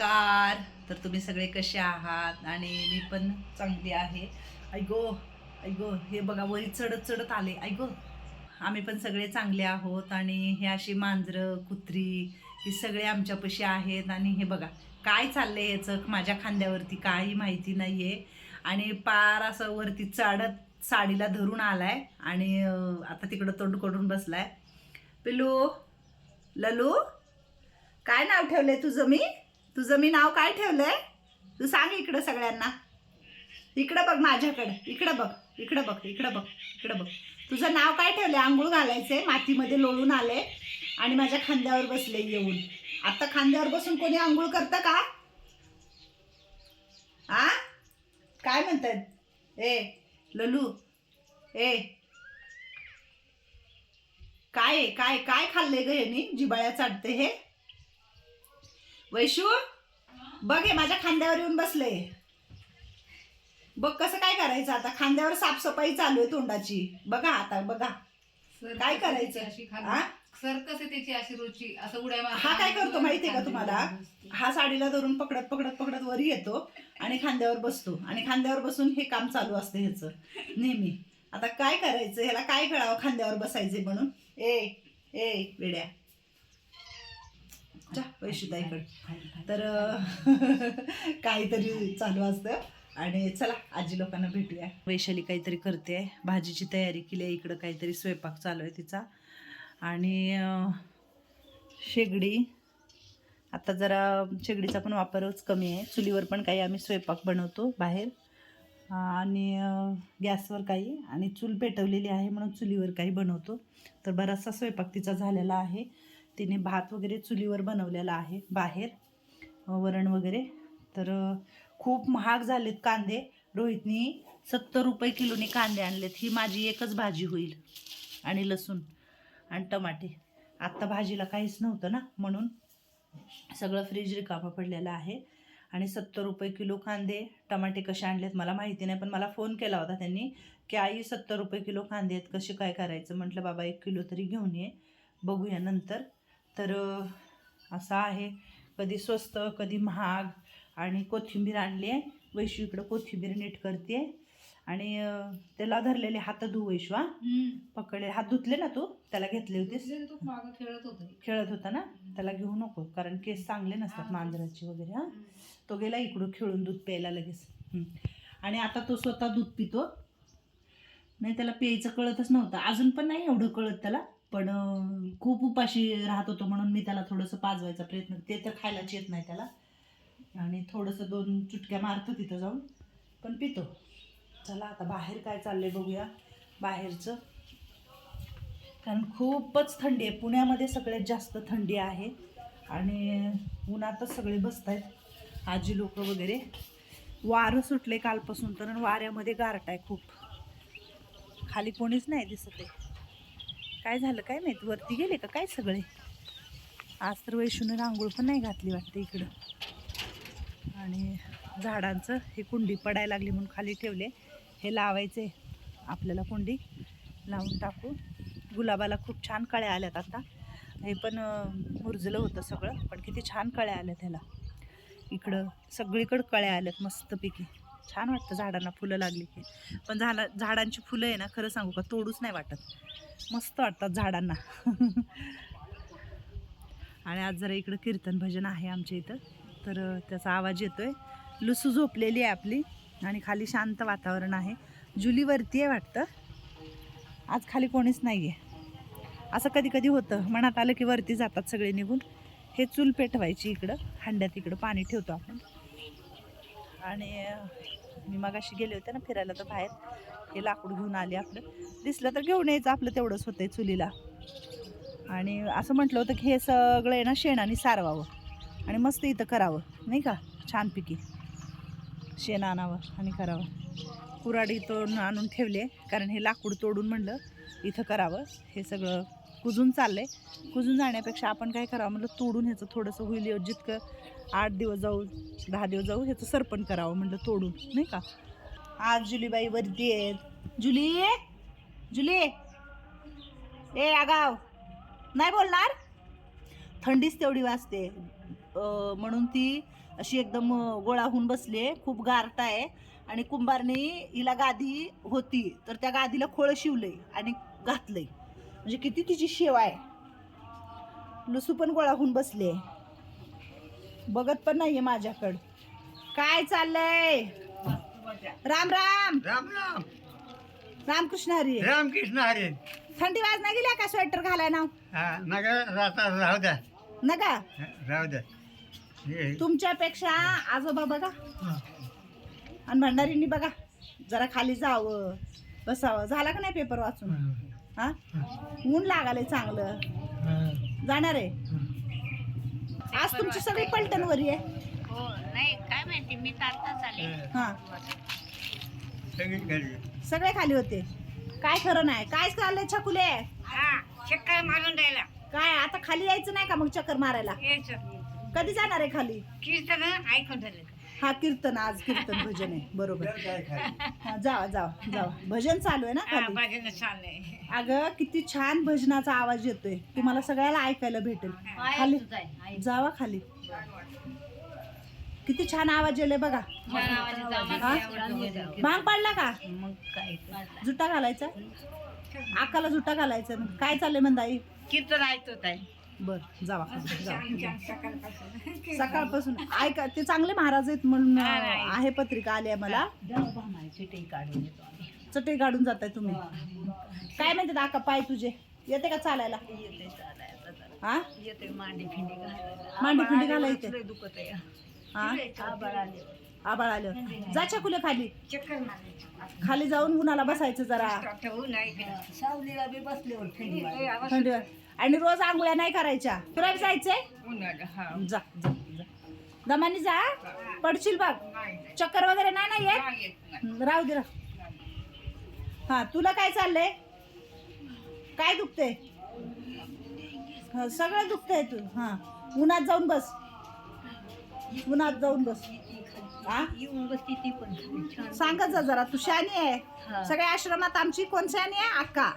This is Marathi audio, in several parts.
नमस्कार. तर तुम्ही सगळे कसे आहात? आणि मी पण चांगली आहे. ऐगो ऐगो हे बघा वरी चढत चढत आले. ऐगो आम्ही पण सगळे चांगले आहोत. आणि हे अशी मांजरं कुत्री ही सगळे आमच्यापाशी आहेत. आणि हे बघा काय चाललं आहे याचं माझ्या खांद्यावरती काही माहिती नाही आहे आणि पार असं वरती चढत साडीला धरून आलाय. आणि आता तिकडं तोंड करून बसलाय. पिलू ललू काय नाव ठेवलंय तुझं मी? तुझं मी नाव काय ठेवलंय? तू सांग इकडं सगळ्यांना. इकडं बघ माझ्याकडं. इकडं बघ. इकडं बघ. इकडं बघ. इकडं बघ. तुझं नाव काय ठेवलंय? आंघोळ घालायचंय. मातीमध्ये लोळून आले आणि माझ्या खांद्यावर बसले येऊन. आता खांद्यावर बसून कोणी आंघोळ करतं का? आ? काय म्हणतात? ए ललू. ए. काय काय काय खाल्ले ग यांनी जिबाळ्या चाटते हे? वैशू बघ हे माझ्या खांद्यावर येऊन बसले बघ कसं काय करायचं आता. खांद्यावर साफसफाई चालू आहे तोंडाची. बघा आता बघा. काय करायचं? अशी हा? सर कसे त्याची अशी रुची असं उड्या मारत हा काय करतो माहितीये का तुम्हाला? हा साडीला धरून पकडत पकडत पकडत वरी येतो आणि खांद्यावर बसतो. आणि खांद्यावर बसून हे काम चालू असतं ह्याचं. नेहमी. आता काय करायचं? ह्याला काय कळावं खांद्यावर बसायचे म्हणून. ए ए वेड्या. जा वैशुताईकडे तर काहीतरी चालू असतं. आणि चला आजी लोकांना भेटूया. वैशाली काहीतरी करते भाजीची तयारी केली आहे. इकडं काहीतरी स्वयंपाक चालू आहे तिचा. आणि शेगडी. आता जरा शेगडीचा पण वापरच कमी आहे. चुलीवर पण काही आम्ही स्वयंपाक बनवतो बाहेर. आणि गॅसवर काही. आणि चूल पेटवलेली आहे म्हणून चुलीवर काही बनवतो. तर बराचसा स्वयंपाक तिचा झालेला आहे. तिने भात वगैरे चुलीवर बनवलेला आहे बाहेर. वरण वगैरे. तर खूप महाग झालेत कांदे. रोहितनी सत्तर रुपये किलोने कांदे आणलेत. ही माझी एकच भाजी होईल. आणि लसूण आणि टमाटे. आत्ता भाजीला काहीच नव्हतं ना? म्हणून सगळं फ्रीज रिकामा पडलेलं आहे. आणि सत्तर रुपये किलो कांदे. टमाटे कसे आणलेत मला माहिती नाही पण मला फोन केला होता त्यांनी की आई सत्तर रुपये किलो कांदे आहेत. कसे काय करायचं? म्हटलं बाबा एक किलो तरी घेऊन ये. बघूया नंतर. तर असं आहे. कधी स्वस्त कधी महाग आणि कोथिंबीर आणली आहे. वैशू इकडं कोथिंबीर नीट करते आणि त्याला धरलेले हात धु वैशू हा. पकडले. हात धुतले ना तू? त्याला घेतले होतेस तू मागं खेळत होत खेळत होता ना? त्याला घेऊ नको कारण केस चांगले नसतात मांजराचे वगैरे हा. तो गेला इकडून खेळून दूध प्यायला लगेच. आणि आता तो स्वतः दूध पितो. नाही त्याला प्यायचं कळतच नव्हतं. अजून पण नाही एवढं कळत त्याला. पण खूप उपाशी राहत होतो म्हणून मी त्याला थोडंसं पाजवायचा प्रयत्न ते तर खायलाच येत नाही त्याला. आणि थोडंसं दोन चुटक्या मारतो तिथं जाऊन पण पितो. चला आता बाहेर काय चाललंय बघूया बाहेरचं. कारण खूपच थंडी आहे. पुण्यामध्ये सगळ्यात जास्त थंडी आहे. आणि उन्हातच सगळे बसत आहेत आजी लोक वगैरे. वारं सुटले कालपासून तर वाऱ्यामध्ये गारट आहे खूप. खाली कोणीच नाही दिसत आहे. काय झालं काय माहीत? वरती गेले का? काय सगळे? आज तर वैशूनं रांगोळ पण नाही घातली वाटते इकडं. आणि झाडांचं ही कुंडी पडायला लागली म्हणून खाली ठेवले. हे लावायचे आपल्याला कुंडी. लावून टाकू. गुलाबाला खूप छान कळ्या आल्यात आता. हे पण मुरजलं होतं सगळं पण किती छान कळ्या आल्यात ह्याला. इकडं सगळीकडं कळ्या आल्यात मस्तपैकी. छान वाटतं झाडांना फुलं लागली की. पण झाडा झाडांची फुलं आहे ना खरं सांगू का तोडूच नाही वाटत. मस्त वाटतात झाडांना. आणि आज जरा इकडं कीर्तन भजन आहे आमच्या इथं. तर त्याचा आवाज येतोय. लुसू झोपलेली आहे आपली आणि खाली शांत वातावरण आहे. जुलीवरती आहे वाटतं. आज खाली कोणीच नाही आहे असं कधी कधी होतं. मनात आलं की वरती जातात सगळे निघून. हे चूल पेटवायची इकडं. हांड्यात इकडं पाणी ठेवतो आपण. आणि मी मग मगाशी गेले होते ना फिरायला तर बाहेर. हे लाकूड घेऊन आले आपलं. दिसलं तर घेऊन यायचं आपलं तेवढंच होतं आहे चुलीला. आणि असं म्हटलं होतं की हे सगळं आहे ना शेणाने सारवावं. आणि मस्त इथं करावं नाही का? छानपैकी. शेण आणावं आणि करावं. कुराडी तोडून आणून ठेवले कारण हे लाकूड तोडून म्हणलं इथं करावं. हे सगळं कुजून चाललंय. कुजून जाण्यापेक्षा आपण काय करावं? म्हटलं तोडून ह्याचं थोडंसं होईल जितकं आठ दिवस जाऊ दहा दिवस जाऊ ह्याचं सरपण करावं म्हटलं तोडून नाही का? आज जुलीबाई वरती आहेत. जुली? जुली? ए आगाव. नाही बोलणार? थंडीच तेवढी वाजते. म्हणून ती अशी एकदम गोळा होऊन बसली आहे. खूप गारटा आहे. आणि कुंभारने हिला गादी होती. तर त्या गादीला खोळं शिवलंय आणि घातलंय. म्हणजे किती तिची शेवा आहे? लुसू पण गोळा होऊन बसली. बघत पण नाहीये माझ्याकडं. काय चाललंय? राम राम. राम राम. रामकृष्ण हरी. रामकृष्ण हरे. थंडी वाज नाही गेल्या का स्वेटर घालाय ना हा नका राहता राहू द्या. नका? राहू द्या. तुमच्यापेक्षा आजोबा बघा. आणि भंडारींनी बघा जरा खाली जावं बसावं. झाला का नाही पेपर वाचून? हा? ऊन लागालंय चांगलं. जाणार आहे? आज तुमची सगळी पलटणवरी आहे. हो नाही काय माहिती मी तर आताच आले. हा. सगळी खाली होते. काय खरं नाही. काय चाललंय छकुले? हा चक्कर मारून द्यायला काय आता खाली यायचं नाही का मग चक्कर मारायला? यायचं. कधी जाणार आहे खाली? कीर्तन ऐकून झालं. हा कीर्तन आज कीर्तन भजन आहे. बरोबर. हा जावा जावा जावा. भजन चालू आहे ना हा खाली? भजन चाललंय अगं किती छान भजनाचा आवाज येतोय. तुम्हाला सगळ्याला ऐकायला भेटेल. खाली. जावा खाली. किती छान आवाज येले बघा? भांग पाडला का? मग काय जुटा घालायचा? आकाला जुटा घालायचा. मग काय चाललंय मंदाई कीर्तन ऐकत आहे बर जावा. खाली, जावा. सकाळपासून. ऐका ते चांगले महाराज आहेत म्हणून हा, नाही. आहे पत्रिका आली आहे मला. चटई काढून जाताय तुम्ही. काय म्हणतात आका पाय तुझे? येते का चालायला? हा? येते मांडी फिंडी घालायला मांडी फिंडी घालायचे. दुखत आहे हा? आभाळ आले आबाळ आलं जा चकुले खाली. चक्कर खाली जाऊन उन्हाला बसायचं जरा. ठेवू नाही सावलीला बी बसल्यावर थंडी थंडी आणि रोज आंघोळ्या नाही करायच्या. फिरायला जायचंय? हा. जा जा. दमानी जा पडशील बघ. चक्कर वगैरे नाही ना येत? राहू दे. हा तुला काय चाललंय? काय दुखतंय? हं, सगळं दुखतंय तू हा. उन्हात जाऊन बस. उन्हात जाऊन बस. हा? पण सांगत जा जरा. तू शानी आहे. सगळ्या आश्रमात आमची कोण शानी आहे? अक्का.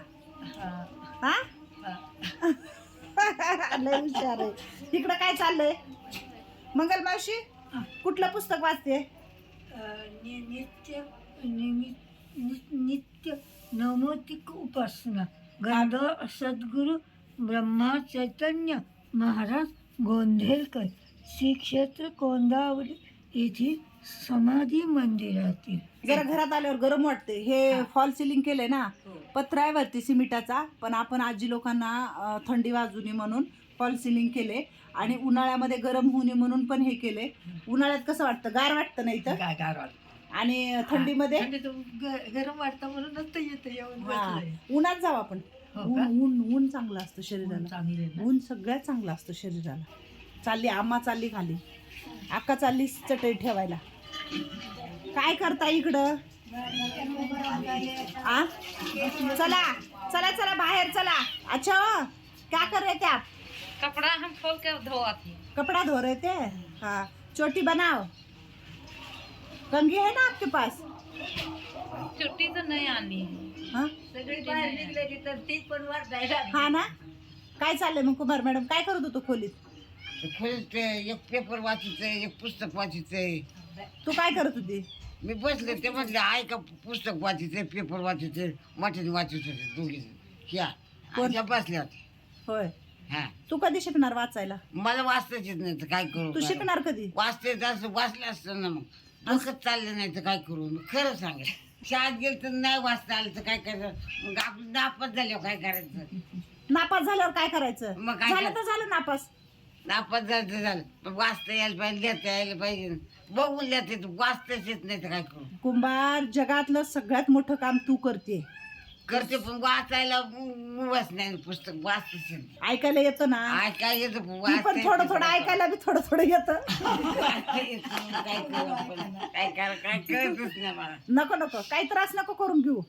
हा. लय विचार आहे. इकडं काय चाललंय? मंगल मावशी कुठलं पुस्तक वाचते? नित्य निमित नित्य नवमोतिक उपासना. गंध सद्गुरु ब्रह्मा चैतन्य महाराज गोंधेलकर श्री क्षेत्र कोंदावली येथील समाधी मंदिरातील. जरा घरात आल्यावर गरम वाटते हे फॉल सिलिंग केलंय ना पत्रा आहे वरती सिमिटाचा पण आपण आजी लोकांना अं, थंडी वाजू नये म्हणून फॉल सिलिंग केले आणि उन्हाळ्यामध्ये गरम होऊ नये म्हणून पण हे केले उन्हाळ्यात कसं वाटतं? गार वाटतं नाही तर? वाटतं. आणि थंडीमध्ये? गरम वाटतं म्हणूनच तर येतं येऊन हा, बसलंय. उन्हात जाऊ आपण. हो ऊन का? ऊन ऊन चांगलं असतं शरीराला. चांगली आहे ना? ऊन सगळ्यात चांगलं असतं शरीराला. चालली आम्हा चालली खाली. अक्का चालली चटई ठेवायला. काय करता इकडं? आ? चला चला चला बाहेर चला. अच्छा क्या कर रहे थे आप कपड़ा हम खोल कर धोआती कपड़ा धो रहे थे हाँ. चोटी बनाओ. कंघी है ना आपके पास? नाही हाँ। तर ती पण वाटायला हा ना? काय चाललंय मग कुमार मॅडम? काय करत होतो खोलीत? खोलीत एक पेपर वाचायचंय एक पुस्तक वाचायचंय तू काय करत होती? मी बसले ते म्हटले आहे का पुस्तक वाचायचंय पेपर वाचायचंय मटण वाचत होते दोघी ह्या कोण? ह्या बसल्या होत्या. होय. हा. तू कधी शिकणार वाचायला? मला वाचताच येत नाही तर काय करू तू? शिकणार कधी? वाचते असं वाचलं असतं ना मग. डोकं चाललं नाही तर काय करू? मी खरं सांगेल शाळेत गेलं तर नाही वाचता आलं तर काय करायचं? मग आपलं नापास झाल्यावर काय करायचं? नापास झाल्यावर काय करायचं? मग काय झालं तर झालं नापास. नापास झालं तर झालं. वाचता यायला पाहिजे लिहिता यायला पाहिजे. बघून लिहिता येतं वाचताच येत नाही तर काय करू? कुंभार जगातलं सगळ्यात मोठं काम तू करते. करते पण वाचायला मुवच नाही पुस्तक वाचतेच नाही. ऐकायला येतं ना? ऐकाय येतं पण मी वाचता पण येत थोडं नाही. थोडं ऐकायला बी थोडं थोडं येतं. वाचता येत नाही, काय करू आपण? काय करा काय कळतच नाही मला. नको नको. काही त्रास नको करून घेऊ.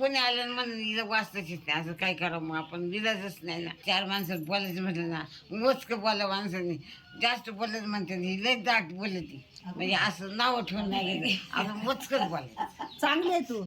कोणी आलं म्हणून हिला वाचताच येत नाही. असं काय करावं मग आपण? विलाजच नाही ना. चार माणसात बोलायचं म्हटलं ना मोजकं बोला माणसाने. जास्त बोलत म्हणते ही लय दाट बोलते म्हणजे असं नाव ठेवून नाही गेलं. आपण मोजकच बोलायचं. चांगले आहे तू.